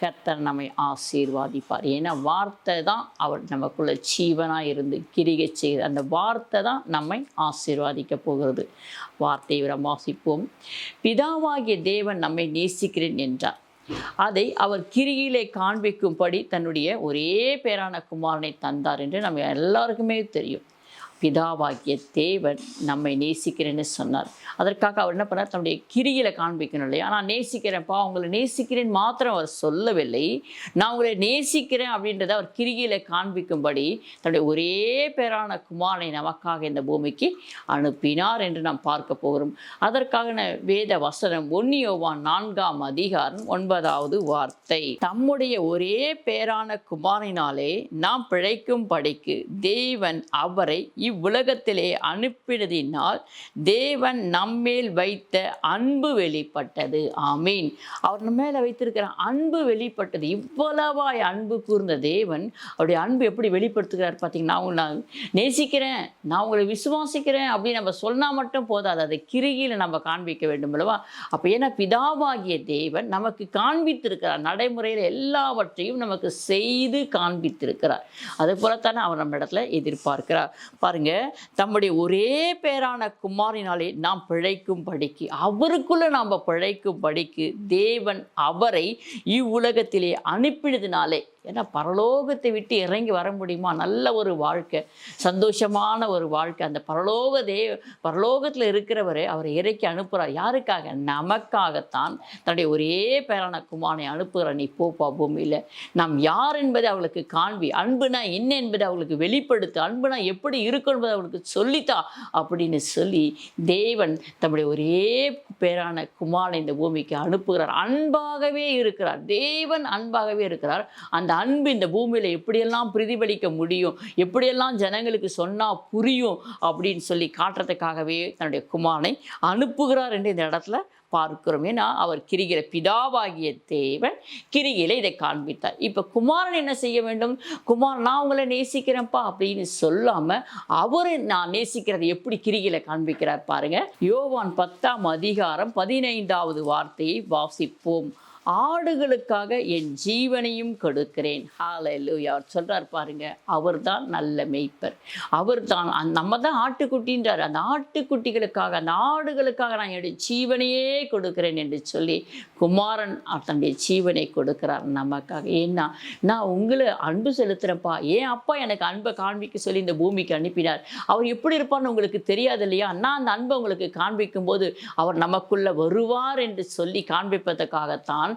கர்த்தர் நம்மை ஆசீர்வாதிப்பார். ஏன்னா வார்த்தை தான் அவர் நமக்குள்ள ஜீவனாக இருந்து கிரிகை செய்து அந்த வார்த்தை தான் நம்மை ஆசீர்வாதிக்க போகிறது. வார்த்தையை விட வாசிப்போம். பிதாவாகிய தேவன் நம்மை நேசிக்கிறேன் என்றார். அதை அவர் கிரியிலே காண்பிக்கும்படி தன்னுடைய ஒரே பேரான குமாரனை தந்தார் என்று நம்ம எல்லாருக்குமே தெரியும். பிதாவாகிய தேவன் நம்மை நேசிக்கிறேன்னு சொன்னார். அதற்காக அவர் என்ன பண்ணார்? தன்னுடைய கிரியில காண்பிக்கணும் இல்லையா? நான் நேசிக்கிறேன்ப்பா உங்களை நேசிக்கிறேன் மாத்திரம் அவர் சொல்லவில்லை. நான் உங்களை நேசிக்கிறேன் அப்படின்றத அவர் கிரியில காண்பிக்கும்படி தன்னுடைய ஒரே பேரான குமாரனை நமக்காக இந்த பூமிக்கு அனுப்பினார் என்று நாம் பார்க்க போகிறோம். அதற்காக வேத வசனம் ஒன்னியோவான் நான்காம் அதிகாரம் ஒன்பதாவது வார்த்தை. தம்முடைய ஒரே பேரான குமாரினாலே நாம் பிழைக்கும் படிக்கு தேவன் அவரை இவ்வுலகத்திலே அனுப்பினதினால் தேவன் நம்மேல் வைத்த அன்பு வெளிப்பட்டது. ஆமீன். அவர் நம்ம மேல வைத்திருக்கிற அன்பு வெளிப்பட்டது. இவ்வளவாய் அன்பு கூர்ந்த தேவன் அவருடைய அன்பு எப்படி வெளிப்படுத்துகிறார் பார்த்தீங்கன்னா நான் உங்களை நேசிக்கிறேன். நான் உங்களை விசுவாசிக்கிறேன். அப்படின்னு நம்ம சொன்னால் மட்டும் போதாது. அதை கிரியில நம்ம காண்பிக்க வேண்டும் அல்லவா? அப்போ ஏன்னா பிதாவாகிய தேவன் நமக்கு காண்பித்திருக்கிறார். நடைமுறையில் எல்லாவற்றையும் நமக்கு செய்து காண்பித்திருக்கிறார். அது போலத்தானே அவர் நம்ம இடத்துல எதிர்பார்க்கிறார். பாருங்க தம்முடைய ஒரே பேரான குமாரினாலே நாம் பிழைக்கும் படிக்கு. அவருக்குள்ள நாம் பிழைக்கும் படிக்கு. தேவன் அவரை இவ்வுலகத்திலே அனுப்பினதுனாலே ஏன்னா பரலோகத்தை விட்டு இறங்கி வர முடியுமா? நல்ல ஒரு வாழ்க்கை சந்தோஷமான ஒரு வாழ்க்கை. அந்த பரலோக தே பரலோகத்தில் இருக்கிறவர் அவரை இறக்கி அனுப்புகிறார் யாருக்காக? நமக்காகத்தான். தன்னுடைய ஒரே பேரான குமானை அனுப்புகிற நீ போப்பா பூமியில். நாம் யார் என்பதை அவளுக்கு காண்பி. அன்புனா என்ன என்பதை அவளுக்கு வெளிப்படுத்து. அன்புனா எப்படி இருக்கும் என்பதை அவளுக்கு சொல்லித்தா அப்படின்னு சொல்லி தேவன் தம்முடைய ஒரே பேரான குமாரை இந்த பூமிக்கு அனுப்புகிறார். அன்பாகவே இருக்கிறார். தேவன் அன்பாகவே இருக்கிறார். அந்த அன்பு இந்த பூமியில் எப்படியெல்லாம் பிரதிபலிக்க முடியும்? எப்படியெல்லாம் ஜனங்களுக்கு சொன்னால் புரியும்? அப்படின்னு சொல்லி காட்டுறதுக்காகவே தன்னுடைய குமாரனை அனுப்புகிறார் என்று இந்த இடத்துல பார்க்கிறோம். ஏன்னா அவர் கிரிகிற பிதாவாகிய தேவன் கிரிகில இதை காண்பித்தார். இப்போ குமாரன் என்ன செய்ய வேண்டும்? குமார் நான் உங்களை நேசிக்கிறேன்ப்பா அப்படின்னு சொல்லாமல் அவர் நான் நேசிக்கிறதை எப்படி கிரிகில காண்பிக்கிறார் பாருங்க. யோவான் பத்தாம் அதிகாரம் பதினைந்தாவது வார்த்தையை வாசிப்போம். ஆடுகளுக்காக என் ஜீவனையும் கொடுக்கிறேன். ஹalleluya அவர் சொல்றார் பாருங்க அவர்தான் நல்ல மேய்ப்பர். அவர் தான் நம்ம தான் ஆட்டுக்குட்டின்றார். அந்த ஆட்டுக்குட்டிகளுக்காக அந்த ஆடுகளுக்காக நான் என்னுடைய ஜீவனையே கொடுக்கிறேன் என்று சொல்லி குமாரன் தன்னுடைய ஜீவனை கொடுக்கிறார் நமக்காக. ஏன்னா நான் உங்களை அன்பு செலுத்துகிறேன்ப்பா ஏன் அப்பா எனக்கு அன்பை காண்பிக்க சொல்லி இந்த பூமிக்கு அனுப்பினார்? அவர் எப்படி இருப்பார்னு உங்களுக்கு தெரியாது இல்லையா? நான் அந்த அன்பை உங்களுக்கு காண்பிக்கும் போது அவர் நமக்குள்ளே வருவார் என்று சொல்லி காண்பிப்பதற்காகத்தான்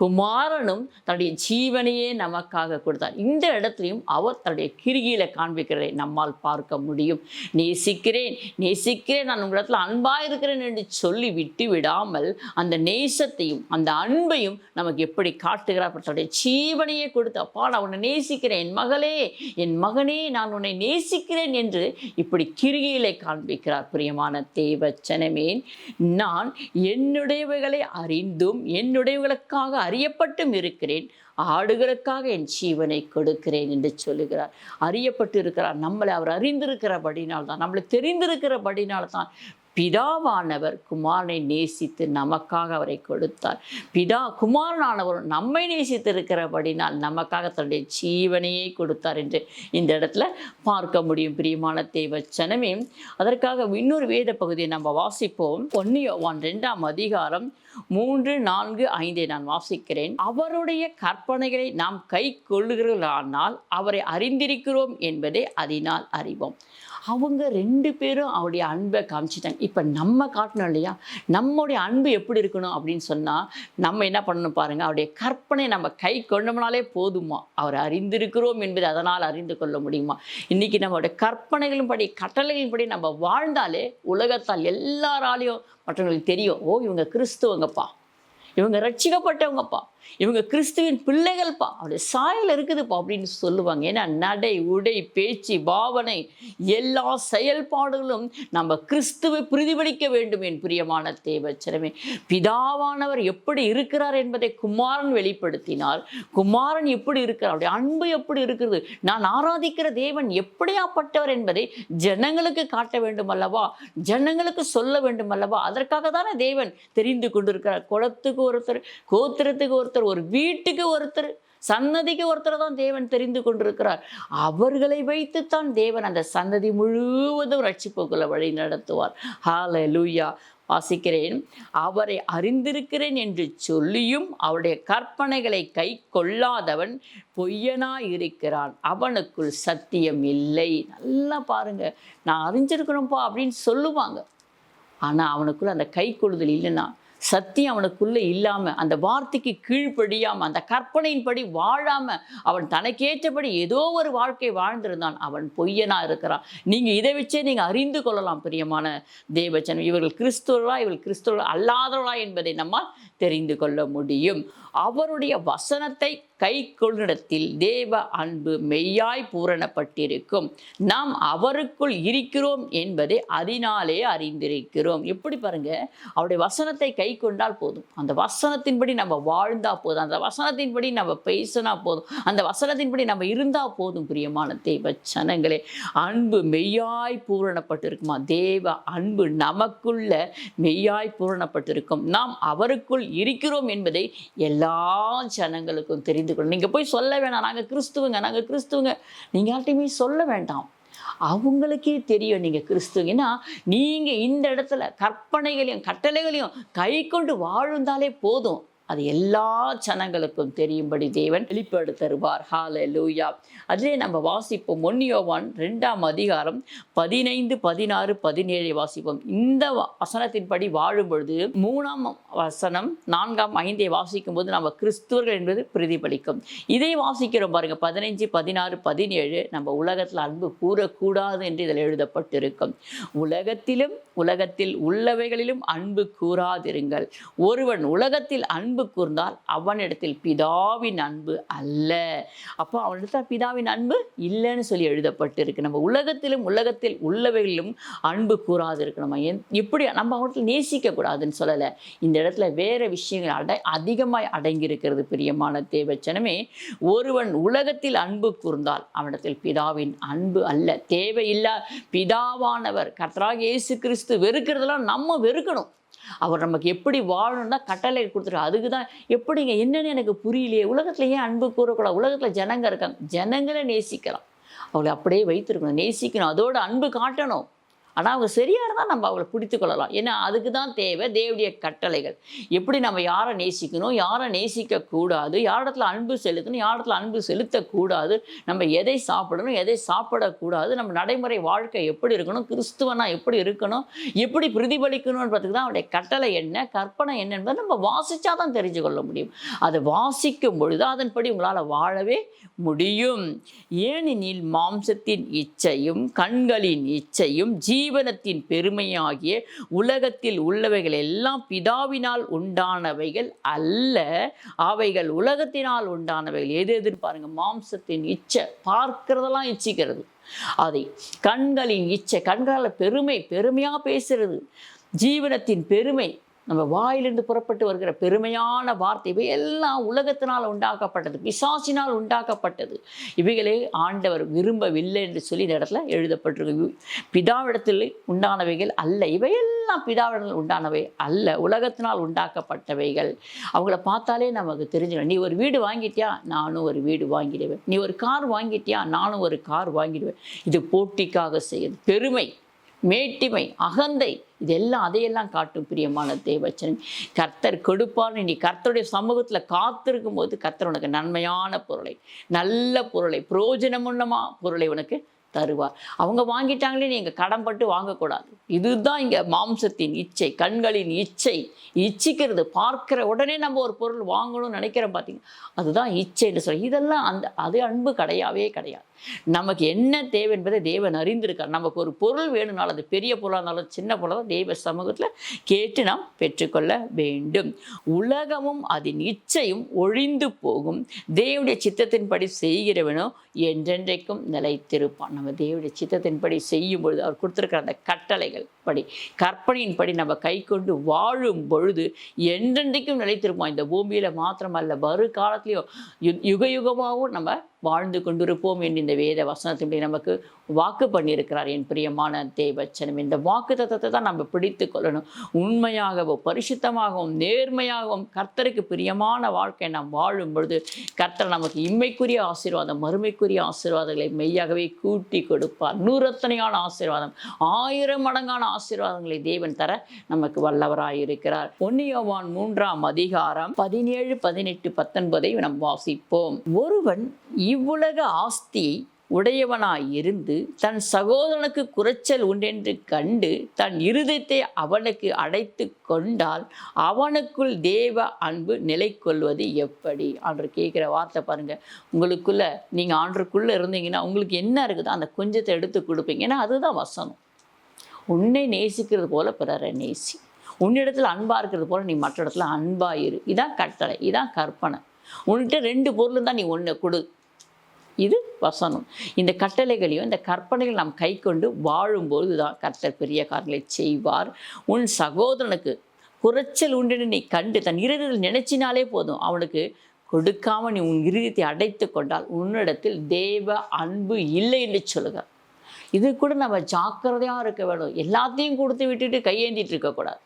குமாரனும் தன்னுடைய ஜீவனையே நமக்காக கொடுத்தார். இந்த இடத்துலையும் அவர் தன்னுடைய கிரியில காண்பிக்கிறதை நம்மால் பார்க்க முடியும். நேசிக்கிறேன் நேசிக்கிறேன் நான் உங்களிடத்தில் அன்பாக இருக்கிறேன் என்று சொல்லி விட்டு விடாமல் அந்த நேசத்தையும் அந்த அன்பையும் நமக்கு எப்படி காட்டுகிறார்? தன்னுடைய ஜீவனையே கொடுத்து அப்பா நான் உன்னை நேசிக்கிறேன் என் மகளே என் மகனே நான் உன்னை நேசிக்கிறேன் என்று இப்படி கிரியிலே காண்பிக்கிறார் பிரியமான தேவச்சனமே. நான் என்னுடையவைகளை அறிந்தும் என்னுடையவர்களுக்காக அறியப்பட்டும் இருக்கிறேன். ஆடுகளுக்காக என் ஜீவனை கொடுக்கிறேன் என்று சொல்லுகிறார். அறியப்பட்டு இருக்கிறார் நம்மளை அவர் அறிந்திருக்கிறபடினால் தான் நம்மளை தெரிந்திருக்கிறபடினால் தான் பிதாவானவர் குமாரனை நேசித்து நமக்காக அவரை கொடுத்தார். பிதா குமாரனானவர் நம்மை நேசித்து இருக்கிறபடினால் நமக்காக தன்னுடைய ஜீவனையே கொடுத்தார் என்று இந்த இடத்துல பார்க்க முடியும். பிரியமான தேவச்சனமே அதற்காக இன்னொரு வேத பகுதியை நம்ம வாசிப்போம். ஒன்னியோவான் ரெண்டாம் அதிகாரம் மூன்று நான்கு ஐந்தை நான் வாசிக்கிறேன். அவருடைய கற்பனைகளை நாம் கை கொள்ளுகிறானால் அவரை அறிந்திருக்கிறோம் என்பதை அதனால் அறிவோம். அவங்க ரெண்டு பேரும் அவருடைய அன்பை காமிச்சிட்டாங்க. இப்போ நம்ம காட்டணும் இல்லையா? நம்முடைய அன்பு எப்படி இருக்கணும் அப்படின்னு சொன்னால் நம்ம என்ன பண்ணணும் பாருங்கள் அவருடைய கற்பனை நம்ம கை கொண்டோம்னாலே போதுமா? அவர் அறிந்திருக்கிறோம் என்பதை அதனால் அறிந்து கொள்ள முடியுமா? இன்றைக்கி நம்மளுடைய கற்பனைகளும் படி கட்டளைகளின் படி நம்ம வாழ்ந்தாலே உலகத்தால் எல்லாராலையும் மற்றவங்களுக்கு தெரியும். ஓ இவங்க கிறிஸ்துவங்கப்பா. இவங்க ரட்சிக்கப்பட்டவங்கப்பா. இவங்க கிறிஸ்துவின் பிள்ளைகள்ப்பா. அவருடைய சாயல் இருக்குதுப்பா அப்படின்னு சொல்லுவாங்க. ஏன்னா நடை உடை பேச்சு பாவனை எல்லா செயல்பாடுகளும் நம்ம கிறிஸ்துவை பிரதிபலிக்க வேண்டும் என் பிரியமான தேவச்சரமே பிதாவானவர் எப்படி இருக்கிறார் என்பதை குமாரன் வெளிப்படுத்தினார். குமாரன் எப்படி இருக்கிறார்? அவருடைய அன்பு எப்படி இருக்கிறது? நான் ஆராதிக்கிற தேவன் எப்படியாப்பட்டவர் என்பதை ஜனங்களுக்கு காட்ட வேண்டும் அல்லவா? ஜனங்களுக்கு சொல்ல வேண்டும் அல்லவா? அதற்காக தானே தேவன் தெரிந்து கொண்டிருக்கிறார். குளத்துக்கு ஒருத்தர் கோத்திரத்துக்கு ஒருத்தர் ஒருத்தர் ஒரு வீட்டுக்கு ஒருத்தர் சன்னதிக்கு ஒருத்தர் தான் தேவன் தெரிந்து கொண்டிருக்கிறார். அவர்களை வைத்துத்தான் தேவன் அந்த சன்னதி முழுவதும் ரட்சிப்புக்குள்ள வழி நடத்துவார். ஹால லூயா வாசிக்கிறேன். அவரை அறிந்திருக்கிறேன் என்று சொல்லியும் அவருடைய கற்பனைகளை கை கொள்ளாதவன் பொய்யனா இருக்கிறான் அவனுக்குள் சத்தியம் இல்லை. நல்லா பாருங்க. நான் அறிஞ்சிருக்கணும்ப்பா அப்படின்னு சொல்லுவாங்க. ஆனால் அவனுக்குள்ள அந்த கை கொள்ளுதல் இல்லைன்னா சத்தியம் அவனுக்குள்ளே இல்லாமல் அந்த வார்த்தைக்கு கீழ்ப்படியாமல் அந்த கற்பனையின்படி வாழாமல் அவன் தனக்கேற்றபடி ஏதோ ஒரு வாழ்க்கை வாழ்ந்திருந்தான். அவன் பொய்யனா இருக்கிறான். நீங்கள் இதை வச்சே நீங்கள் அறிந்து கொள்ளலாம் பிரியமான தேவச்சன் இவர்கள் கிறிஸ்துவர்களா? இவர்கள் கிறிஸ்துவர்கள் அல்லாதவர்களா என்பதை நம்மால் தெரிந்து கொள்ள முடியும். அவருடைய வசனத்தை கை கொள்ளிடத்தில் தேவ அன்பு மெய்யாய் பூரணப்பட்டிருக்கும். நாம் அவருக்குள் இருக்கிறோம் என்பதை அதனாலே அறிந்திருக்கிறோம். எப்படி பாருங்க? அவருடைய வசனத்தை கை கொண்டால் போதும். அந்த வசனத்தின்படி நம்ம வாழ்ந்தா போதும். அந்த வசனத்தின்படி நம்ம பேசினா போதும். அந்த வசனத்தின்படி நம்ம இருந்தா போதும் பிரியமான தேவ சனங்களே அன்பு மெய்யாய் பூரணப்பட்டிருக்குமா? தேவ அன்பு நமக்குள்ள மெய்யாய் பூரணப்பட்டிருக்கும். நாம் அவருக்குள் இருக்கிறோம் என்பதை எல்லா ஜனங்களுக்கும் தெரிந்து கொள்ளும் நீங்கள் போய் சொல்ல வேணாம். நாங்கள் கிறிஸ்துவங்க நாங்கள் கிறிஸ்துவங்க. நீங்கள் யார்ட்டையுமே சொல்ல வேண்டாம். அவங்களுக்கே தெரியும் நீங்கள் கிறிஸ்துவங்கன்னா நீங்கள் இந்த இடத்துல கற்பனைகளையும் கட்டளைகளையும் கை கொண்டு வாழ்ந்தாலே போதும். அது எல்லா ஜனங்களுக்கும் தெரியும்படி தேவன் வெளிப்படுத்தருவார் ஹால லூயா அதிலே நம்ம வாசிப்போம் ஒன்னியோவான் ரெண்டாம் அதிகாரம் பதினைந்து பதினாறு பதினேழை வாசிப்போம். இந்த வசனத்தின்படி வாழும் பொழுது மூணாம் வசனம் நான்காம் ஐந்தை வாசிக்கும் போது நம்ம கிறிஸ்துவர்கள் என்பது பிரதிபலிக்கும். இதை வாசிக்கிறோம் பாருங்க. பதினைஞ்சு பதினாறு பதினேழு நம்ம உலகத்தில் அன்பு கூறக்கூடாது என்று இதில் எழுதப்பட்டிருக்கும். உலகத்திலும் உலகத்தில் உள்ளவைகளிலும் அன்பு கூறாதிருங்கள். ஒருவன் உலகத்தில் அன்பு அன்பு கூர்ந்தால் அவனிடத்தில் பிதாவின் அன்பு அல்ல. அப்போ அவனிடத்தில் பிதாவின் அன்பு இல்லைன்னு சொல்லி எழுதப்பட்டிருக்கு. நம்ம உலகத்திலும் உலகத்தில் உள்ளவைகளிலும் அன்பு கூறாதிருக்கணும். என் எப்படி நம்ம அவனிடத்தில் நேசிக்கக்கூடாதுன்னு சொல்லலை. இந்த இடத்துல வேறு விஷயங்கள் அடை அதிகமாய் அடங்கியிருக்கிறது பிரியமான தேவச்சனமே. ஒருவன் உலகத்தில் அன்பு கூர்ந்தால் அவனிடத்தில் பிதாவின் அன்பு அல்ல. தேவையில்லா பிதாவானவர் கர்த்தராக இயேசு கிறிஸ்து வெறுக்கிறதெல்லாம் நம்ம வெறுக்கணும். அவர் நமக்கு எப்படி வாழணும்னா கட்டளை கொடுத்துரு அதுக்கு தான் எப்படிங்க என்னன்னு எனக்கு புரியலையே. உலகத்துல ஏன் அன்பு கூறக்கூடாது? உலகத்தில் ஜனங்க இருக்காங்க. ஜனங்களை நேசிக்கலாம். அவளை அப்படியே வைத்திருக்கணும். நேசிக்கணும். அதோட அன்பு காட்டணும். ஆனால் அவங்க சரியாக இருந்தால் நம்ம அவளை பிடித்து கொள்ளலாம். ஏன்னா அதுக்கு தான் தேவை தேவடைய கட்டளைகள். எப்படி நம்ம யாரை நேசிக்கணும் யாரை நேசிக்கக்கூடாது யாரிடத்துல அன்பு செலுத்தணும் யாரிடத்துல அன்பு செலுத்தக்கூடாது நம்ம எதை சாப்பிடணும் எதை சாப்பிடக்கூடாது நம்ம நடைமுறை வாழ்க்கை எப்படி இருக்கணும் கிறிஸ்துவனா எப்படி இருக்கணும் எப்படி பிரதிபலிக்கணுன்றதுக்கு தான் அவருடைய கட்டளை என்ன கற்பனை என்ன என்பதை நம்ம வாசிச்சா தான் தெரிஞ்சு கொள்ள முடியும். அதை வாசிக்கும் பொழுது அதன்படி உங்களால் வாழவே முடியும். ஏனெனில் மாம்சத்தின் இச்சையும் கண்களின் இச்சையும் ஜீ ஜீவனத்தின் பெருமையாகிய உலகத்தில் உள்ளவைகள் எல்லாம் பிதாவினால் உண்டானவைகள் அல்ல. அவைகள் உலகத்தினால் உண்டானவைகள். எது எதுன்னு பாருங்க. மாம்சத்தின் இச்சை பார்க்கிறதெல்லாம் இச்சிக்கிறது. அதை கண்களின் இச்சை கண்களால் பெருமை பெருமையாக பேசுறது. ஜீவனத்தின் பெருமை நம்ம வாயிலிருந்து புறப்பட்டு வருகிற பெருமையான வார்த்தை இவை எல்லாம் உலகத்தினால் உண்டாக்கப்பட்டது பிசாசினால் உண்டாக்கப்பட்டது. இவைகளே ஆண்டவர் விரும்பவில்லை என்று சொல்லி இந்த இடத்துல எழுதப்பட்டிருக்கு. பிதாவிடத்தில் உண்டானவைகள் அல்ல இவையெல்லாம் பிதாவிடத்தில் உண்டானவை அல்ல உலகத்தினால் உண்டாக்கப்பட்டவைகள். அவங்கள பார்த்தாலே நமக்கு தெரிஞ்சிடும் நீ ஒரு வீடு வாங்கிட்டியா? நானும் ஒரு வீடு வாங்கிடுவேன். நீ ஒரு கார் வாங்கிட்டியா? நானும் ஒரு கார் வாங்கிடுவேன். இது போட்டிக்காக செய்யுது. பெருமை மேட்டிமை அகந்தை இதெல்லாம் அதையெல்லாம் காட்டும் பிரியமான தேவச்சன் கர்த்தர் கொடுப்பார். நீ கர்த்தருடைய சமூகத்தில் காத்திருக்கும் போது கர்த்தர் உனக்கு நன்மையான பொருளை நல்ல பொருளை பிரயோஜனமுன்னமா பொருளை உனக்கு தருவார் அவங்க வாங்கிட்டாங்களே நீங்கள் கடன்பட்டு வாங்கக்கூடாது. இதுதான் இங்கே மாம்சத்தின் இச்சை கண்களின் இச்சை. இச்சிக்கிறது பார்க்கிற உடனே நம்ம ஒரு பொருள் வாங்கணும்னு நினைக்கிறோம் பார்த்தீங்க அதுதான் இச்சைன்னு சொல்லி இதெல்லாம் அந்த அது அன்பு கிடையவே கிடையாது. நமக்கு என்ன தேவை என்பதை தேவன் அறிந்திருக்கார். நமக்கு ஒரு பொருள் வேணும்னாலும் அது பெரிய பொருளாக இருந்தாலும் சின்ன பொருளாக தெய்வ சமூகத்தில் கேட்டு நாம் பெற்றுக்கொள்ள வேண்டும். உலகமும் அதன் இச்சையும் ஒழிந்து போகும். தேவனுடைய சித்தத்தின்படி செய்கிறவனோ என்றென்றைக்கும் நிலைத்திருப்பான். நம்ம தேவனுடைய சித்தத்தின்படி செய்யும் பொழுது அவர் கொடுத்துருக்கிற அந்த கட்டளைகள். கற்பனை. கற்பனையின்படி நம்ம கை கொண்டு வாழும் பொழுது என்றென்றைக்கும் நிலைத்திருப்போம். இந்த பூமியில் மாத்திரமல்ல வரு காலத்திலையும் யுக யுகமாகவும் நம்ம வாழ்ந்து கொண்டிருப்போம் என்று இந்த வேத வசனத்தின்படி நமக்கு வாக்கு பண்ணியிருக்கிறார் என் பிரியமான தேவச்சனம். இந்த வாக்கு தத்துவத்தை தான் நம்ம பிடித்து கொள்ளணும். உண்மையாகவும் பரிசுத்தமாகவும் நேர்மையாகவும் கர்த்தருக்கு பிரியமான வாழ்க்கை நாம் வாழும் பொழுது கர்த்தர் நமக்கு இம்மைக்குரிய ஆசீர்வாதம் மறுமைக்குரிய ஆசீர்வாதங்களை மெய்யாகவே கூட்டி கொடுப்பார். நூறத்தனையான ஆசீர்வாதம் ஆயிரம் மடங்கான ஆசீர்வாதங்களை தேவன் தர நமக்கு வல்லவராயிருக்கிறார் பொன்னியவான் மூன்றாம் அதிகாரம் பதினேழு பதினெட்டு பத்தொன்பதை நாம் வாசிப்போம். ஒருவன் இவ்வுலக ஆஸ்தியை உடையவனாய் இருந்து தன் சகோதரனுக்கு குறைச்சல் உண்டென்று கண்டு தன் இருதயத்தை அவனுக்கு அடைத்து கொண்டால் அவனுக்குள் தேவ அன்பு நிலை கொள்வது எப்படி? ஆண்டு கேட்குற வார்த்தை பாருங்க. உங்களுக்குள்ள நீங்கள் ஆண்டுக்குள்ளே இருந்தீங்கன்னா உங்களுக்கு என்ன இருக்குதோ அந்த கொஞ்சத்தை எடுத்து கொடுப்பீங்க. ஏன்னா அதுதான் வசனம். உன்னை நேசிக்கிறது போல பிறரை நேசி. உன்னிடத்தில் அன்பாக இருக்கிறது போல் நீ மற்ற இடத்துல அன்பாக இரு. இதான் கட்டளை இதான் கற்பனை. உன்கிட்ட ரெண்டு பொருளும் தான் நீ ஒன்று கொடு. இது வசனம். இந்த கட்டளைகளையும் இந்த கற்பனைகள் நாம் கை கொண்டு வாழும்போது தான் கர்த்தர் பெரிய காரியங்களை செய்வார். உன் சகோதரனுக்கு குறைச்சல் உண்டுன்னு நீ கண்டு தன் இருதயத்தில் நினைச்சினாலே போதும். அவனுக்கு கொடுக்காம நீ உன் இருதயத்தை அடைத்து கொண்டால் உன்னிடத்தில் தேவ அன்பு இல்லை என்று சொல்லுகிறார். இது கூட நம்ம ஜாக்கிரதையாக இருக்க வேணும் எல்லாத்தையும் கொடுத்து விட்டுட்டு கையேந்திட்டு இருக்கக்கூடாது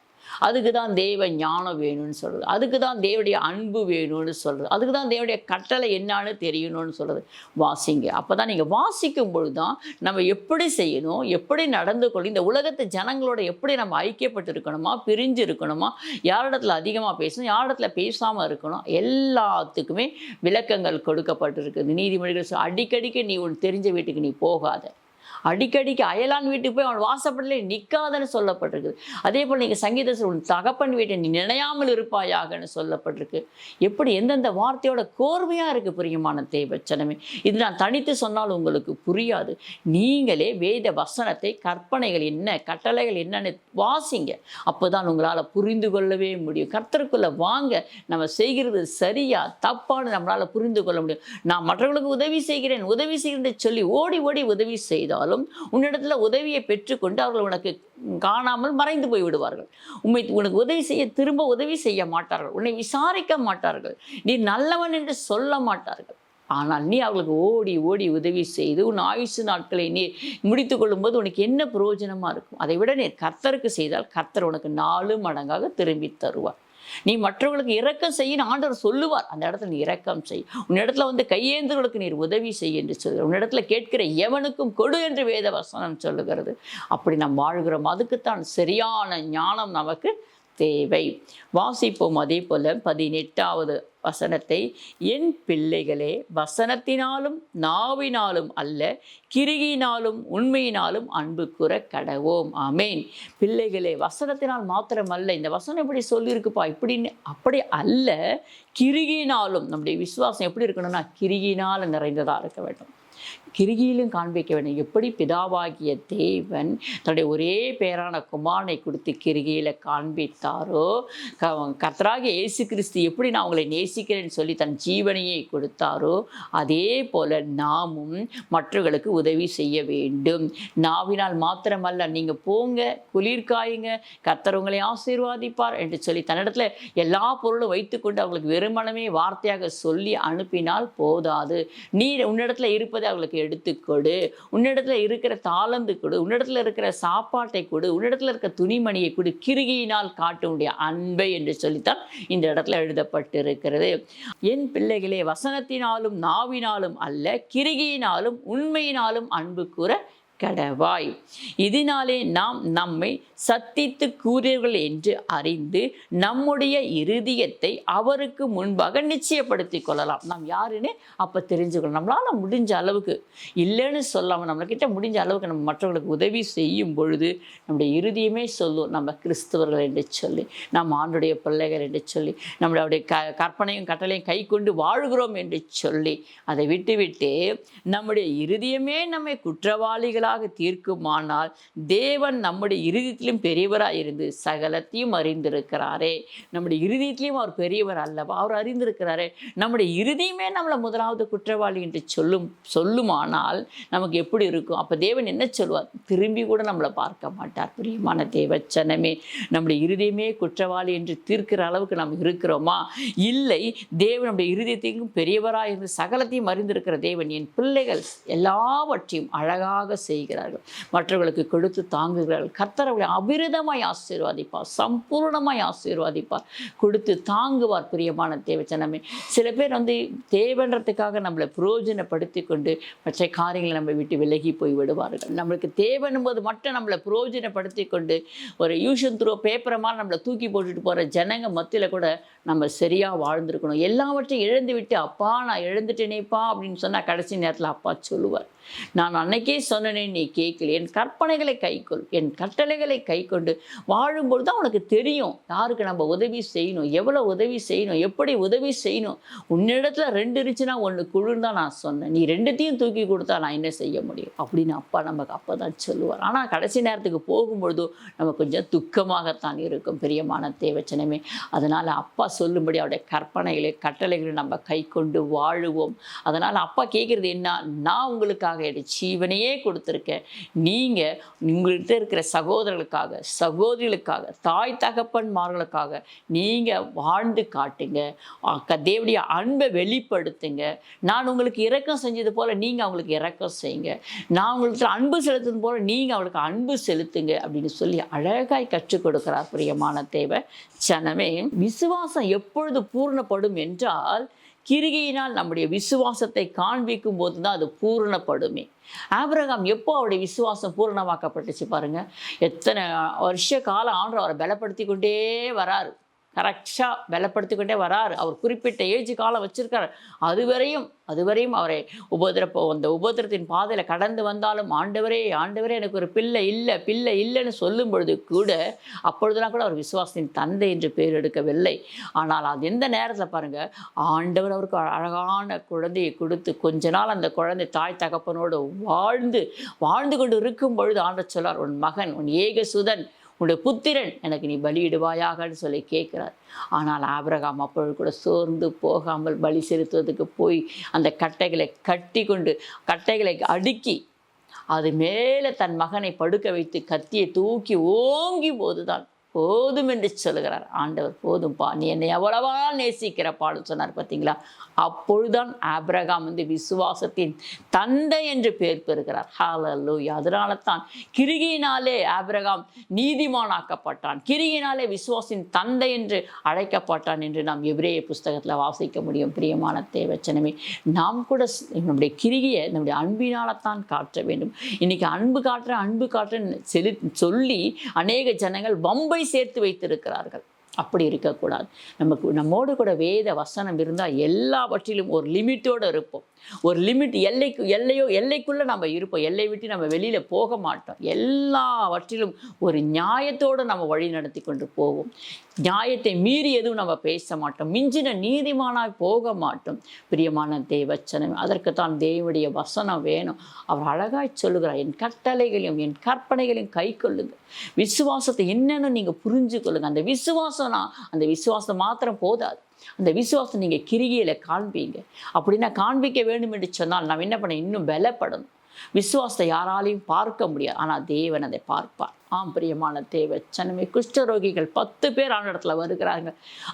அதுக்கு தான் தேவ ஞானம் வேணும்னு சொல்கிறது அதுக்கு தான் தேவடைய அன்பு வேணும்னு சொல்கிறது அதுக்கு தான் தேவடைய கட்டளை என்னான்னு தெரியணும்னு சொல்கிறது வாசிங்க. அப்போ தான் நீங்கள் வாசிக்கும் பொழுது தான் நம்ம எப்படி செய்யணும் எப்படி நடந்து கொள்ளும் இந்த உலகத்து ஜனங்களோட எப்படி நம்ம ஐக்கியப்பட்டு இருக்கணுமா பிரிஞ்சு இருக்கணுமா யாரிடத்துல அதிகமாக பேசணும் யாரிடத்துல பேசாமல் இருக்கணும் எல்லாத்துக்குமே விளக்கங்கள் கொடுக்கப்பட்டிருக்குது. நீதிமொழிகள் அடிக்கடிக்கு நீ உன் தெரிஞ்ச வீட்டுக்கு நீ போகாத. அடிக்கடிக்கு அயலான் வீட்டுக்கு போய் அவன் வாசப்படல நிற்காதன்னு சொல்லப்பட்டிருக்கு அதே போல் நீங்கள் சங்கீதத்தில் உன் தகப்பன் வீட்டை நீ நினையாமல் இருப்பாயாகன்னு சொல்லப்பட்டிருக்கு. எப்படி எந்தெந்த வார்த்தையோட கோர்மையாக இருக்குது பிரியமான தேவச்சனமே. இது நான் தனித்து சொன்னால் உங்களுக்கு புரியாது. நீங்களே வேத வசனத்தை கற்பனைகள் என்ன கட்டளைகள் என்னன்னு வாசிங்க. அப்போ தான் உங்களால் புரிந்து கொள்ளவே முடியும். கர்த்தருக்குள்ளே வாங்க. நம்ம செய்கிறது சரியா தப்பான்னு நம்மளால் புரிந்து கொள்ள முடியும். நான் மற்றவர்களுக்கு உதவி செய்கிறேன் உதவி செய்கிறேன் சொல்லி ஓடி ஓடி உதவி செய்தாலும் உன்னிடத்துல உதவியை பெற்றுக்கொண்டு அவர்கள் உனக்கு காணாமல் மறைந்து போய் விடுவார்கள். உண்மை உனக்கு உதவி செய்ய திரும்ப உதவி செய்ய மாட்டார்கள். உன்னை விசாரிக்க மாட்டார்கள். நீ நல்லவன் என்று சொல்ல மாட்டார்கள். ஆனால் நீ அவர்களுக்கு ஓடி ஓடி உதவி செய்து உன் ஆயுசு நாட்களை நீ முடித்து கொள்ளும்போது உனக்கு என்ன பிரயோஜனமாக இருக்கும்? அதை விட நீ கர்த்தருக்கு செய்தால் கர்த்தர் உனக்கு நாலு மடங்காக திரும்பி தருவார். நீ மற்றவர்களுக்கு இரக்கம் செய்யின்னு ஆண்டவர் சொல்லுவார். அந்த இடத்துல நீ இரக்கம் செய். உன்னிடத்துல வந்து கையேந்தவர்களுக்கு நீர் உதவி செய் என்று சொல்கிறார் உன்னிடத்துல கேட்கிற எவனுக்கும் கொடு என்று வேத வசனம் சொல்லுகிறது. அப்படி நாம் வாழ்கிறோம். அதுக்குத்தான் சரியான ஞானம் நமக்கு தேவை. வாசிப்போம் அதே போல பதினெட்டாவது வசனத்தை. என் பிள்ளைகளே வசனத்தினாலும் நாவினாலும் அல்ல கிரியினாலும் உண்மையினாலும் அன்பு கூற கடவோம். ஆமேன். பிள்ளைகளே வசனத்தினால் மாத்திரம் அல்ல இந்த வசனம் எப்படி சொல்லியிருக்குப்பா இப்படின்னு அப்படி அல்ல கிரியினாலும் நம்முடைய விசுவாசம் எப்படி இருக்கணும்னா கிரியினால் நிறைந்ததாக இருக்க வேண்டும். கிரிகியிலும் காண்பிக்க வேண்டும் எப்படி பிதாவாகிய தேவன் தன்னுடைய ஒரே பேரான குமாரனை கொடுத்து கிருகியில் காண்பித்தாரோ க இயேசு கிறிஸ்து எப்படி நான் உங்களை நேசிக்கிறேன்னு சொல்லி தன் ஜீவனையை கொடுத்தாரோ அதே போல நாமும் மற்றவர்களுக்கு உதவி செய்ய வேண்டும். நாவினால் மாத்திரமல்ல நீங்கள் போங்க குளிர்காயுங்க கர்த்தர் உங்களை ஆசீர்வாதிப்பார் என்று சொல்லி தன்னிடத்துல எல்லா பொருளும் வைத்துக்கொண்டு அவங்களுக்கு வெறுமனமே வார்த்தையாக சொல்லி அனுப்பினால் போதாது. நீ உன்னிடத்தில் இருப்பதை அவங்களுக்கு எடுத்துக்கொடு உன்னிடத்துல இருக்கிற தாளந்து கொடு. உன்னிடத்துல இருக்கிற சாப்பாட்டை கொடு. உன்னிடத்துல இருக்கிற துணிமணியை கொடு. கிருகியினால் காட்ட முடிய அன்பை என்று சொல்லித்தான் இந்த இடத்துல எழுதப்பட்டிருக்கிறது. என் பிள்ளைகளே வசனத்தினாலும் நாவினாலும் அல்ல கிருகியினாலும் உண்மையினாலும் அன்பு கூற கடவாய். இதனாலே நாம் நம்மை சத்தித்து கூறியவர்கள் என்று அறிந்து நம்முடைய இருதயத்தை அவருக்கு முன்பாக நிச்சயப்படுத்தி கொள்ளலாம். நாம் யாருன்னு அப்போ தெரிஞ்சுக்கணும். நம்மளால் முடிஞ்ச அளவுக்கு இல்லைன்னு சொல்லாமல் நம்மக்கிட்ட முடிஞ்ச அளவுக்கு நம்ம மற்றவர்களுக்கு உதவி செய்யும் பொழுது நம்முடைய இருதயமே சொல்லும் நம்ம கிறிஸ்தவர்கள் என்று சொல்லி நாம் ஆண்டுடைய பிள்ளைகள் என்று சொல்லி நம்மளுடைய க கற்பனையும் கட்டளையும் கை கொண்டு வாழ்கிறோம் என்று சொல்லி அதை விட்டுவிட்டு நம்முடைய இருதயமே நம்மை குற்றவாளிகளாக சரியாக தீர்க்குமானால் தேவன் நம்முடைய இறுதியிலும் பெரியவராக இருந்து சகலத்தையும் அறிந்திருக்கிறாரே. நம்முடைய இறுதியிலையும் அவர் பெரியவர் அல்லவா? அவர் அறிந்திருக்கிறாரே. நம்முடைய இறுதியுமே நம்மளை முதலாவது குற்றவாளி என்று சொல்லும் சொல்லுமானால் நமக்கு எப்படி இருக்கும்? அப்போ தேவன் என்ன சொல்லுவார் திரும்பி கூட நம்மளை பார்க்க மாட்டார். பிரியமான தேவச்சனமே நம்முடைய இறுதியுமே குற்றவாளி என்று தீர்க்கிற அளவுக்கு நம்ம இருக்கிறோமா? இல்லை தேவன் நம்முடைய இருதயத்தையும் பெரியவராக இருந்து சகலத்தையும் அறிந்திருக்கிற தேவன் என் பிள்ளைகள் எல்லாவற்றையும் அழகாக செய்கிறார்கள். மற்றவர்களுக்கு கொடுத்து தாங்குகிறார்கள். கர்த்தர் அவளை அபிரிதமாய் ஆசீர்வாதிப்பார். சம்பூர்ணமாய் ஆசீர்வாதிப்பார். கொடுத்து தாங்குவார் பிரியமான தேவச்சனமே சில பேர் வந்து தேவன்றதுக்காக நம்மளை பிரயோஜனப்படுத்தி கொண்டு மற்ற காரியங்களை நம்ம விட்டு விலகி போய் விடுவார்கள். நம்மளுக்கு தேவைன்னும் போது மட்டும் நம்மளை பிரயோஜனப்படுத்தி கொண்டு ஒரு யூஷன் த்ரோ பேப்பரை மாதிரி நம்மளை தூக்கி போட்டுட்டு போகிற ஜனங்க மத்தியில் கூட நம்ம சரியாக வாழ்ந்துருக்கணும். எல்லாவற்றையும் இழந்து விட்டு அப்பா நான் இழந்துட்டேனேப்பா அப்படின்னு சொன்னால் கடைசி நேரத்தில் அப்பா சொல்லுவார். நான் அன்னைக்கே சொன்னேன் நீ கேட்கல. என் கற்பனைகளை கைக்கொள். என் கட்டளைகளை கைக்கொண்டு வாழும்பொழுது தான் உனக்கு தெரியும். யாருக்கு நம்ம உதவி செய்யணும்? எவ்வளோ உதவி செய்யணும்? எப்படி உதவி செய்யணும்? உன்னிடத்துல ரெண்டு இருந்துச்சுன்னா ஒன்று குழுன்னு தான் நான் சொன்னேன். நீ ரெண்டுத்தையும் தூக்கி கொடுத்தா நான் என்ன செய்ய முடியும்? அப்படின்னு அப்பா நமக்கு அப்போ தான் சொல்லுவார். ஆனால் கடைசி நேரத்துக்கு போகும்பொழுதோ நம்ம கொஞ்சம் துக்கமாகத்தான் இருக்கும். பிரியமான தேவச்சனமே அதனால் அப்பா சொல்லும்படி அவருடைய கற்பனைகளை கட்டளைகளை நம்ம கை கொண்டு வாழுவோம். அதனால் அப்பா கேட்குறது என்ன? நான் உங்களுக்காக என் ஜீவனையே கொடுத்துருக்கேன். நீங்கள் உங்கள்கிட்ட இருக்கிற சகோதரர்களுக்காக சகோதரிகளுக்காக தாய் தகப்பன்மார்களுக்காக நீங்கள் வாழ்ந்து காட்டுங்க. தேவடைய அன்பை வெளிப்படுத்துங்க. நான் உங்களுக்கு இரக்கம் செஞ்சது போல் நீங்கள் அவங்களுக்கு இரக்கம் செய்யுங்க. நான் உங்களுக்கு அன்பு செலுத்துறது போல் நீங்கள் அவங்களுக்கு அன்பு செலுத்துங்க அப்படின்னு சொல்லி அழகாய் கற்றுக் கொடுக்கிறார் பிரியமான தேவை சனமே விசுவாசம் எப்பொழுது பூர்ணப்படும் என்றால் கிரிகையினால் நம்முடைய விசுவாசத்தை காண்பிக்கும் போது தான் அது பூரணப்படுமே. ஆபிரகாம் எப்போ அவருடைய விசுவாசம் பூரணமாக்கப்பட்டுச்சு பாருங்கள் எத்தனை வருஷ காலம் ஆண்டு அவரை பலப்படுத்தி கொண்டே வராரு. கரெக்டாக பலப்படுத்திக்கொண்டே வரார். வராரு அவர் குறிப்பிட்ட ஏஜ் காலம் வச்சுருக்கார். அதுவரையும் அதுவரையும் அவரை உபதிரப்போ அந்த உபதிரத்தின் பாதையில் கடந்து வந்தாலும் ஆண்டவரே ஆண்டவரே எனக்கு ஒரு பிள்ளை இல்லை பிள்ளை இல்லைன்னு சொல்லும் பொழுது கூட அப்பொழுதுலாம் கூட அவர் விசுவாசத்தின் தந்தை என்று பேர் எடுக்கவில்லை. ஆனால் அது எந்த நேரத்தில் பாருங்கள் ஆண்டவர் அவருக்கு அழகான குழந்தையை கொடுத்து கொஞ்ச நாள் அந்த குழந்தை தாய் தகப்பனோடு வாழ்ந்து வாழ்ந்து கொண்டு இருக்கும் பொழுது ஆண்ட சொல்லார் உன் மகன் உன் ஏகசுதன் உன்னுடைய புத்திரன் எனக்கு நீ பலியிடுவாயாகன்னு சொல்லி கேட்குறார். ஆனால் ஆபிரகாம் அப்பொழுது கூட சோர்ந்து போகாமல் பலி செலுத்துவதற்கு போய் அந்த கட்டைகளை கட்டி கொண்டு கட்டைகளை அடுக்கி அது மேலே தன் மகனை படுக்க வைத்து கத்தியை தூக்கி ஓங்கி போதுதான். போதும் என்று சொல்கிறார் ஆண்டவர் போதும்பா நீ என்னை எவ்வளவா நேசிக்கிற சொன்னார் பார்த்தீங்களா? அப்பொழுதுதான் ஆபிரகாம் வந்து விசுவாசத்தின் தந்தை என்று பெயர் பெறுகிறார். ஹalleluya அதனால தான் கிரிகினாலே ஆபிரகாம் நீதிமானாக்கப்பட்டான். கிரிகினாலே விசுவாசின் தந்தை என்று அழைக்கப்பட்டான் என்று நாம் எபிரேய புஸ்தகத்தில் வாசிக்க முடியும். பிரியமான தேவச்சனமே நாம் கூட நம்முடைய கிரிகையை நம்முடைய அன்பினால்தான் காட்ட வேண்டும். இன்னைக்கு அன்பு காட்டுற அன்பு காட்டுறேன்னு செலு சொல்லி அநேக ஜனங்கள் வம்பை சேர்த்து வைத்திருக்கிறார்கள். அப்படி இருக்கக்கூடாது. நமக்கு நம்மோடு கூட வேத வசனம் இருந்தால் எல்லாவற்றிலும் ஒரு லிமிட்டோடு இருப்போம். ஒரு லிமிட் எல்லைக்கு எல்லையோ எல்லைக்குள்ளே நம்ம இருப்போம். எல்லை விட்டு நம்ம வெளியில் போக மாட்டோம். எல்லாவற்றிலும் ஒரு நியாயத்தோடு நம்ம வழி நடத்தி கொண்டு போவோம். நியாயத்தை மீறி எதுவும் நம்ம பேச மாட்டோம். மிஞ்சின நீதிமானாய் போக மாட்டோம். பிரியமான தேவச்சனம் அதற்குத்தான் தேவனுடைய வசனம் வேணும். அவர் அழகாய் சொல்லுகிறார் என் கட்டளைகளையும் என் கற்பனைகளையும் கை கொள்ளுங்க விசுவாசத்தை என்னென்னு நீங்கள் புரிஞ்சு கொள்ளுங்க அந்த விசுவாசம்னா அந்த விசுவாசம் மாத்திரம் போதாது. அந்த விசுவாசம் நீங்கள் கிரிகையில் காண்பீங்க. அப்படின்னா காண்பிக்க வேண்டும் என்று சொன்னால் நாம் என்ன பண்ண இன்னும் பலப்படணும். விசுவாசத்தை யாராலையும் பார்க்க முடியாது. ஆனால் தேவன் அதை பார்ப்பார். ஆம் பிரியமான தேவ. சனமே குஷ்டரோகிகள் பத்து பேர் ஆண்டஇடத்துல வருகிறாங்க.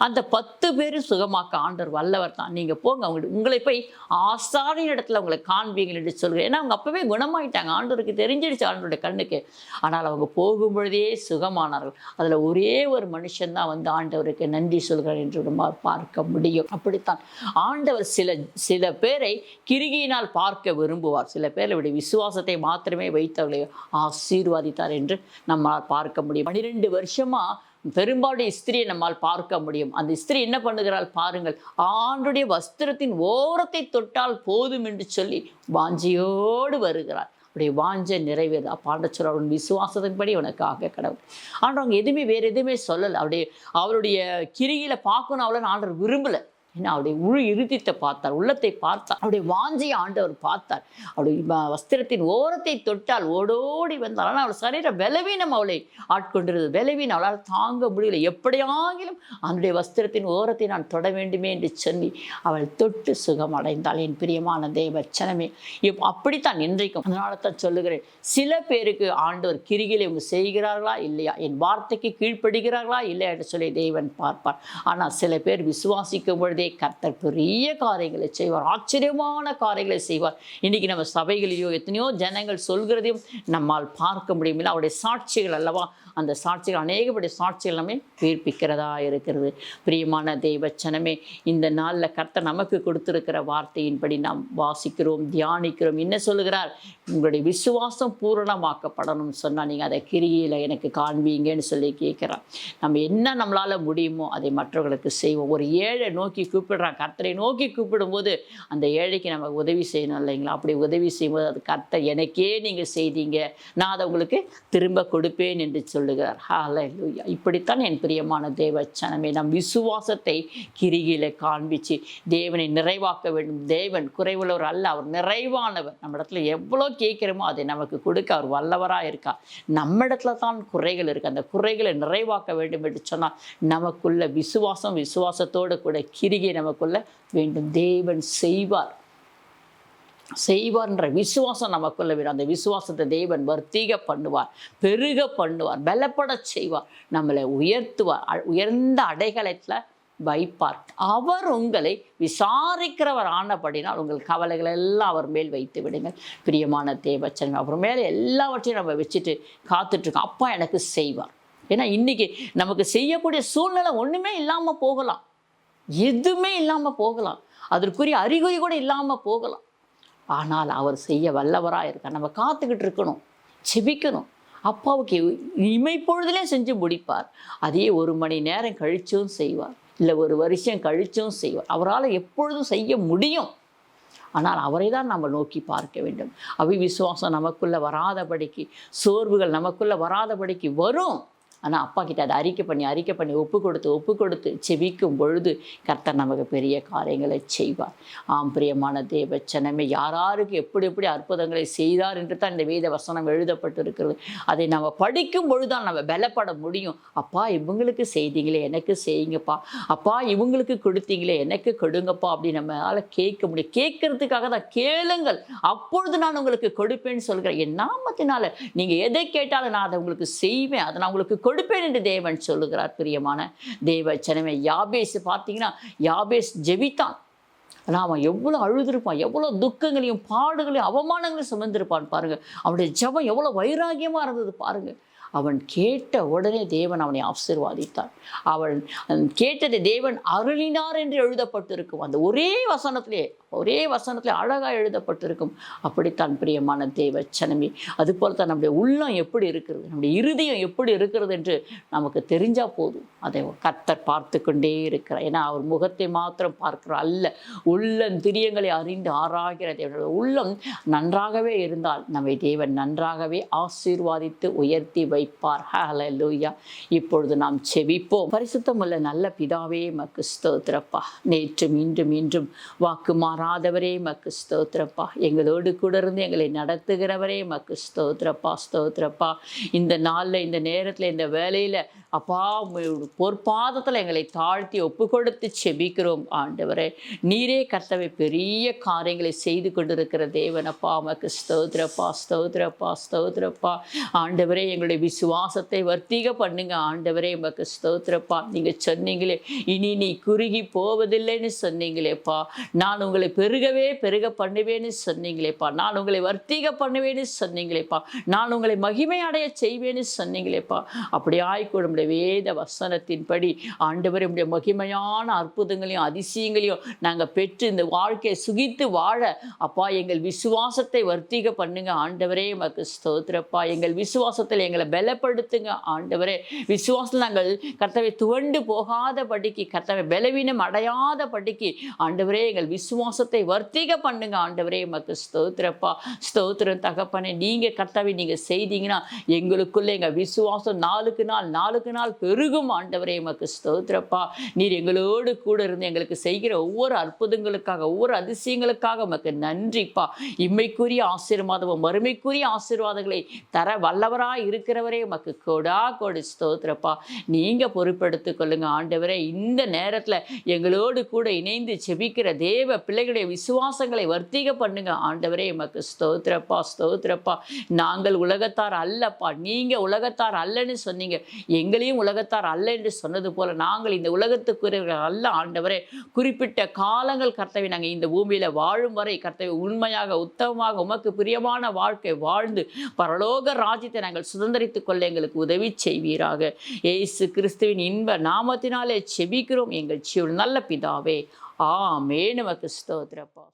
அந்த பத்து பேரும் சுகமாக்க ஆண்டவர் வல்லவர் தான். நீங்கள் போங்க அவங்க உங்களை போய் ஆசாரின் இடத்துல உங்களை காண்பீங்கள் என்று சொல்கிறேன். ஏன்னா அவங்க அப்போவே குணமாயிட்டாங்க. ஆண்டவருக்கு தெரிஞ்சிடுச்சு ஆண்டருடைய கண்ணுக்கு. ஆனால் அவங்க போகும் பொழுதே சுகமானார்கள். அதில் ஒரே ஒரு மனுஷன் தான் வந்து ஆண்டவருக்கு நன்றி சொல்கிறார் என்று பார்க்க முடியும். அப்படித்தான். ஆண்டவர் சில சில பேரை கிருகியினால் பார்க்க விரும்புவார். சில பேர் விட விசுவாசத்தை மாத்திரமே வைத்தவர்களை ஆசீர்வாதித்தார் என்று நம்மால் பார்க்க முடியும். பன்னிரெண்டு வருஷமாக பெரும்பாலுடைய ஸ்திரியை நம்மால் பார்க்க முடியும். அந்த ஸ்திரீ என்ன பண்ணுகிறாள் பாருங்கள். ஆண்டுடைய வஸ்திரத்தின் ஓரத்தை தொட்டால் போதும் என்று சொல்லி வாஞ்சியோடு வருகிறாள். அப்படியே வாஞ்ச நிறைவேறு. அப்பாண்ட அவன் விசுவாசத்தின்படி உனக்காக கடவுள். ஆனால் அவங்க எதுவுமே வேறு எதுவுமே சொல்லலை. அவருடைய அவருடைய கிரியில பார்க்கணும் அவளை ஆண்டவர் விரும்பலை. ஏன்னா அவருடைய உள் இறுதித்தை பார்த்தார் உள்ளத்தை பார்த்தார் அவருடைய வாஞ்சியை ஆண்டவர் பார்த்தார். அவருடைய வஸ்திரத்தின் ஓரத்தை தொட்டால் ஓடோடி வந்தார். ஆனால் அவள் சரீர பலவீனம் அவளை ஆட்கொண்டிருந்தது. பலவீனம் அவளால் தாங்க முடியல. எப்படியாகிலும் அவனுடைய வஸ்திரத்தின் ஓரத்தை நான் தொட வேண்டுமே என்று சொல்லி அவள் தொட்டு சுகம் அடைந்தாள் என் பிரியமான தேவச்சனமே இப் அப்படித்தான் இன்றைக்கும் அதனால தான் சொல்லுகிறேன். சில பேருக்கு ஆண்டவர் கிரிகளை இவங்க செய்கிறார்களா? இல்லையா? என் வார்த்தைக்கு கீழ்ப்படுகிறார்களா? இல்லையா? என்று சொல்லி தேவன் பார்ப்பார். ஆனால் சில பேர் விசுவாசிக்கும் பொழுது கர்த்தர் பெரிய காரியங்களை செய்வார். ஆச்சரியமான காரியங்களை செய்வார். இன்றைக்கி நம்ம சபைகளிலேயோ எத்தனையோ ஜனங்கள் சொல்கிறதையும் நம்மால் பார்க்க முடியுமில்ல அவருடைய சாட்சிகள் அல்லவா? அந்த சாட்சிகள் அநேகப்படி சாட்சிகள் எல்லாமே உயிர்ப்பிக்கிறதா இருக்கிறது. பிரியமான தெய்வச்சனமே இந்த நாளில் கர்த்தர் நமக்கு கொடுத்துருக்கிற வார்த்தையின்படி நாம் வாசிக்கிறோம் தியானிக்கிறோம். என்ன சொல்லுகிறார்? உங்களுடைய விசுவாசம் பூரணமாக்கப்படணும்னு சொன்னால் நீங்கள் அதை கிரியில் எனக்கு காண்பீங்கன்னு சொல்லி கேட்குறான் நம்ம என்ன நம்மளால் முடியுமோ அதை மற்றவர்களுக்கு செய்வோம். ஒரு ஏழை நோக்கி கூப்பிடுறான். கர்த்தரை நோக்கி கூப்பிடும்போது அந்த ஏழைக்கு நம்ம உதவி செய்யணும் இல்லைங்களா? அப்படி உதவி செய்யும்போது அது கர்த்தர் எனக்கே நீங்கள் செய்தீங்க. நான் அதை உங்களுக்கு திரும்ப கொடுப்பேன் என்று சொல்லுகிறார். ஹalleluya இப்படித்தான் என் பிரியமான தேவச்சனமே நம் விசுவாசத்தை கிரிகில காண்பிச்சு தேவனை நிறைவாக்க வேண்டும். தேவன் குறைவுள்ளவர் அல்ல அவர் நிறைவானவர். நம்ம இடத்துல எவ்வளோ கேட்குறோமோ அதை நமக்கு கொடுக்க அவர் வல்லவராக இருக்கா. நம்ம இடத்துல தான் குறைகள் இருக்குது அந்த குறைகளை நிறைவாக்க வேண்டும் என்று சொன்னால் நமக்குள்ள விசுவாசம் விசுவாசத்தோடு கூட கிரிகை நமக்குள்ள வேண்டும். தேவன் செய்வார். செய்வார்ன்ற விசுவாசம் நமக்குள்ள வேணும் அந்த விசுவாசத்தை தேவன் வர்த்திக பண்ணுவார் பெருக பண்ணுவார் பலப்பட செய்வார் நம்மளை உயர்த்துவார் உயர்ந்த அடைகளத்தில் வைப்பார். அவர் உங்களை விசாரிக்கிறவர் ஆனபடினால் உங்கள் கவலைகள் எல்லாம் அவர் மேல் வைத்து விடுங்கள். பிரியமான தேவச்சன் அவர் மேலே எல்லாவற்றையும் நம்ம வச்சுட்டு காத்துட்ருக்கோம். அப்பா எனக்கு செய்வார். ஏன்னா இன்றைக்கி நமக்கு செய்யக்கூடிய சூழ்நிலை ஒன்றுமே இல்லாமல் போகலாம். எதுவுமே இல்லாமல் போகலாம். அதற்குரிய அறிகுறி கூட இல்லாமல் போகலாம். ஆனால் அவர் செய்ய வல்லவராக இருக்கார். நம்ம காத்துக்கிட்டு இருக்கணும். செபிக்கணும். அப்பாவுக்கு இமைப்பொழுதிலே செஞ்சு முடிப்பார். அதே ஒரு மணி நேரம் கழிச்சும் செய்வார். இல்லை ஒரு வருஷம் கழிச்சும் செய்வார். அவரால் எப்பொழுதும் செய்ய முடியும். ஆனால் அவரை தான் நம்ம நோக்கி பார்க்க வேண்டும். அவிவிசுவாசம் நமக்குள்ளே வராதபடிக்கு சோர்வுகள் நமக்குள்ளே வராதபடிக்கு வரும். ஆனால் அப்பா கிட்ட அதை அறிக்கை பண்ணி அறிக்கை பண்ணி ஒப்பு கொடுத்து ஒப்பு கொடுத்து செவிக்கும் பொழுது கர்த்தர் நமக்கு பெரிய காரியங்களை செய்வார். ஆம் பிரியமான தேவச்சனமே யாராருக்கு எப்படி எப்படி அற்புதங்களை செய்தார் என்று தான் இந்த வேத வசனம் எழுதப்பட்டிருக்கிறது. அதை நம்ம படிக்கும் பொழுது தான் நம்ம பலப்பட முடியும். அப்பா இவங்களுக்கு செய்தீங்களே எனக்கு செய்யுங்கப்பா. அப்பா இவங்களுக்கு கொடுத்தீங்களே எனக்கு கொடுங்கப்பா அப்படின்னு நம்மளால் கேட்க முடியும். கேட்கறதுக்காக தான் கேளுங்கள். அப்பொழுது நான் உங்களுக்கு கொடுப்பேன்னு சொல்கிறேன். என் நாமத்தினால நீங்கள் எதை கேட்டாலும் நான் அதை உங்களுக்கு செய்வேன். அதை நான் உங்களுக்கு கொடுப்பேன் என்று தேவன் சொல்லுகிறார் பிரியமான தேவ சனமே யாபேஸ் பார்த்தீங்கன்னா யாபேஸ் ஜெபித்தான். ஆனால் அவன் எவ்வளோ அழுதுருப்பான் எவ்வளோ துக்கங்களையும் பாடுகளையும் அவமானங்களையும் சுமந்திருப்பான் பாருங்கள் அவனுடைய ஜெபம் எவ்வளோ வைராகியமாக இருந்தது பாருங்கள் அவன் கேட்ட உடனே தேவன் அவனை ஆசீர்வாதித்தார். அவன் கேட்டதை தேவன் அருளினார் என்று எழுதப்பட்டிருக்கும். அந்த ஒரே வசனத்திலே ஒரே வசனத்திலே அழகாக எழுதப்பட்டிருக்கும். அப்படித்தான் பிரியமான தேவ சனமே அதுபோல் தான் நம்முடைய உள்ளம் எப்படி இருக்கிறது நம்முடைய இருதயம் எப்படி இருக்கிறது என்று நமக்கு தெரிஞ்சால் போதும். அதை கத்தர் பார்த்து கொண்டே இருக்கிறார். ஏன்னா அவர் முகத்தை மாத்திரம் பார்க்கிறார் அல்ல. உள்ளம் திரியங்களை அறிந்து ஆராகிற தேவனுடைய உள்ளம் நன்றாகவே இருந்தால் நம்மை தேவன் நன்றாகவே ஆசீர்வாதித்து உயர்த்தி வைப்பார். ஹலலூயா இப்பொழுது நாம் செபிப்போம். பரிசுத்தமுள்ள நல்ல பிதாவே மக்கு ஸ்தோத்திரப்பா. நேற்று மீண்டும் மீண்டும் வாக்கு மாறாதவரே மக்கு ஸ்தோத்திரப்பா. எங்களோடு கூட இருந்து எங்களை நடத்துகிறவரே மக்கு ஸ்தோத்திரப்பா ஸ்தோத்திரப்பா. இந்த நாளில் இந்த நேரத்தில் இந்த வேலையில் அப்பா பொற்பாதத்தில் எங்களை தாழ்த்தி ஒப்பு கொடுத்து செபிக்கிறோம் ஆண்டவரே. நீரே கர்த்தவை பெரிய காரியங்களை செய்து கொண்டிருக்கிற தேவனப்பா மக்கு ஸ்தோத்திரப்பா ஸ்தோத்திரப்பா ஸ்தோத்திரப்பா. ஆண்டவரே எங்களுடைய விசுவாசத்தை வர்த்திக பண்ணுங்க ஆண்டவரே உமக்கு ஸ்தோத்திரப்பா. நீங்கள் சொன்னீங்களே இனி நீ குறுகி போவதில்லைன்னு சொன்னீங்களேப்பா. நான் உங்களை பெருகவே பெருக பண்ணுவேன்னு சொன்னீங்களேப்பா. நான் உங்களை வர்த்திக பண்ணுவேன்னு சொன்னீங்களேப்பா. நான் உங்களை மகிமை அடைய செய்வேன்னு சொன்னீங்களேப்பா. அப்படி ஆய்க்கூட வேத வசனத்தின்படி ஆண்டவர் உடைய மகிமையான அற்புதங்களையும் அதிசயங்களையும் நாங்கள் பெற்று இந்த வாழ்க்கையை சுகித்து வாழ அப்பா எங்கள் விசுவாசத்தை வர்த்திக பண்ணுங்க ஆண்டவரே மக்கு ஸ்தோத்திரப்பா. எங்கள் விசுவாசத்தில் எங்களை பலப்படுத்துங்க. ஆண்டவரே விசுவாசம் நாங்கள் கர்த்தவை துவண்டு போகாதபடிக்கு கர்த்தவை பலவீனம் அடையாதபடிக்கு ஆண்டவரே எங்கள் விசுவாசத்தை வர்த்திக பண்ணுங்க. ஆண்டவரே மக்கு ஸ்தோத்திரப்பா. ஸ்தோத்திரம் தகப்பனே நீங்கள் கர்த்தவை நீங்கள் செய்தீங்கன்னா எங்களுக்குள்ளே எங்கள் விசுவாசம் நாளுக்கு நாள் நாளுக்கு நாள் பெருகும். ஆண்டவரே எமக்கு ஸ்தோத்திரப்பா. நீர் எங்களோடு கூட இருந்து எங்களுக்கு செய்கிற ஒவ்வொரு அற்புதங்களுக்காக ஒவ்வொரு அதிசயங்களுக்காக உமக்கு நன்றிப்பா. இம்மைக்குரிய ஆசீர்வாதமும் மறுமைக்குரிய ஆசீர்வாதங்களை தர வல்லவராக இருக்கிறவர் உமக்கு கொடா கொடு ஸ்தோத்திரப்பா. நீங்கள் பொறுப்பெடுத்துக் கொள்ளுங்க ஆண்டவரே இந்த நேரத்தில் எங்களோடு கூட இணைந்து செபிக்கிற தேவ பிள்ளைகளுடைய விசுவாசங்களை வர்த்திக பண்ணுங்க. ஆண்டவரே உமக்கு ஸ்தோத்திரப்பா ஸ்தோத்திரப்பா. நாங்கள் உலகத்தார் அல்லப்பா. நீங்கள் உலகத்தார் அல்லன்னு சொன்னீங்க. எங்களையும் உலகத்தார் அல்ல என்று சொன்னது போல நாங்கள் இந்த உலகத்துக்குரியவர்கள் அல்ல ஆண்டவரே குறிப்பிட்ட காலங்கள் கர்த்தவை நாங்கள் இந்த பூமியில் வாழும் வரை கர்த்தவை உண்மையாக உத்தமமாக உமக்கு பிரியமான வாழ்க்கை வாழ்ந்து பரலோக ராஜ்யத்தை நாங்கள் சுதந்திரித்து கொள்ள எங்களுக்கு உதவி செய்வீராக. ஏசு கிறிஸ்துவின் இன்ப நாமத்தினாலே செபிக்கிறோம். எங்கள் சிவன் நல்ல பிதாவே. ஆமே நமக்கு ஸ்தோத்திரப்பா